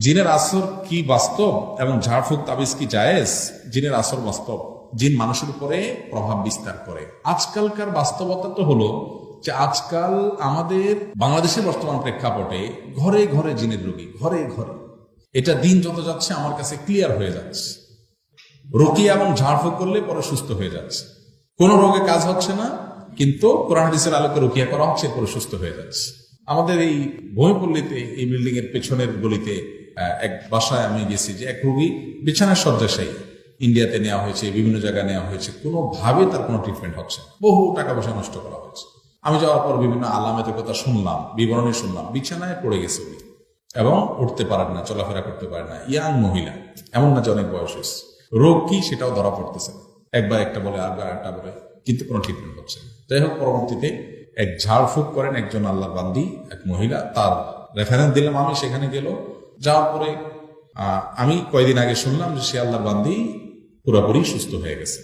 জিনের আসর কি বাস্তব এবং ঝাড়ফুঁক তাবিজ কি জায়েজ? জিনের আসর বাস্তব। জিন মানুষের উপরে প্রভাব বিস্তার করে। আজকালকার বাস্তবতা তো হলো যে আজকাল আমাদের বাংলাদেশের বর্তমান প্রেক্ষাপটে ঘরে ঘরে জিনের রোগী, ঘরে ঘরে। এটা দিন যত যাচ্ছে আমার কাছে ক্লিয়ার হয়ে যাচ্ছে। রোকিয়া এবং ঝাড়ফুঁক করলে পরে সুস্থ হয়ে যাচ্ছে। কোনো রোগে কাজ হচ্ছে না, কিন্তু কোরআন হাদিসের আলোকে রোকিয়া করা হচ্ছে, পরে সুস্থ হয়ে যাচ্ছে। আমাদের এই ভূমিপল্লীতে, এই বিল্ডিং এর পেছনের গলিতে এক বাসায় আমি গেছি যে এক রোগী বিছানার শয্যাশায়ী ইন্ডিয়াতে নেওয়া হয়েছে, বিভিন্ন জায়গায় নেওয়া হয়েছে। কোনোভাবে তার কোনো ট্রিটমেন্ট হচ্ছে। বহু টাকা পয়সা নষ্ট করা হয়েছে। আমি যাওয়ার পর বিভিন্ন আলামেতের কথা শুনলাম, বিবরণী শুনলাম, বিছানায় পড়ে গেছে উনি। এবং উঠতে পারেন না, চলাফেরা করতে পারে না। ইয়াং মহিলা, এমন না যে অনেক বয়স হয়েছে। রোগ কি সেটাও ধরা পড়তেছে না। একবার একটা বলে আরবার একটা বলে, কিন্তু কোনো ট্রিটমেন্ট হচ্ছে না। যাই হোক, পরবর্তীতে এক ঝাড়ফুঁক করেন একজন আল্লাহ বান্দি, এক মহিলা। তার রেফারেন্স দিলাম আমি, সেখানে গেল। যাওয়ার পরে আমি কয়েকদিন আগে শুনলাম যে সে আল্লাহর বান্দি পুরোপুরি সুস্থ হয়ে গেছে।